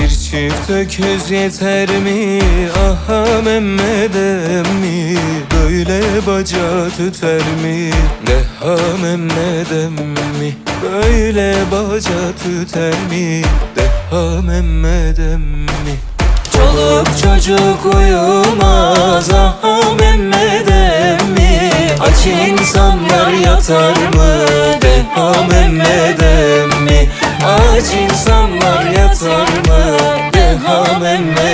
Bir çift öküz yeter mi? Aha Mehmet emmi Böyle baca tüter mi? Deha Mehmet emmi Böyle baca tüter mi? Deha Mehmet emmi Çoluk çocuk uyumaz aha Mehmet emmi Aç insanlar yatar mı? Deha Mehmet emmi Aç insanlar coming.